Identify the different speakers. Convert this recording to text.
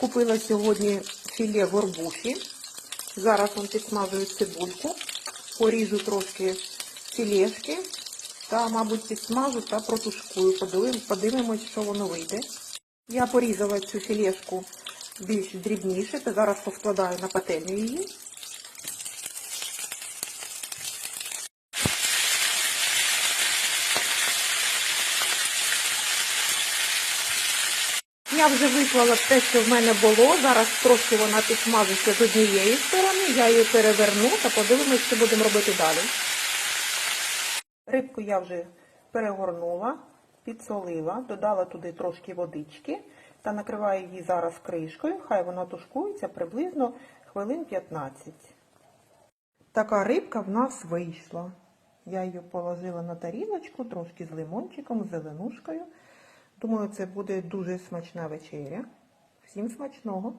Speaker 1: Купила сьогодні філе горбухи. Зараз вам підсмажую цибульку, поріжу трошки філешки та, мабуть, підсмажу та протушкую. Подивимось, що воно вийде. Я порізала цю філешку більш дрібніше, та зараз повкладаю на пательню її. Я вже виклала те, що в мене було. Зараз трошки вона підсмажиться з однієї сторони. Я її переверну та подивимось, що будемо робити далі. Рибку я вже перегорнула, підсолила, додала туди трошки водички та накриваю її зараз кришкою. Хай вона тушкується приблизно хвилин 15. Така рибка в нас вийшла. Я її положила на тарілочку, трошки з лимончиком, з зеленушкою. Думаю, це буде дуже смачна вечеря. Всім смачного!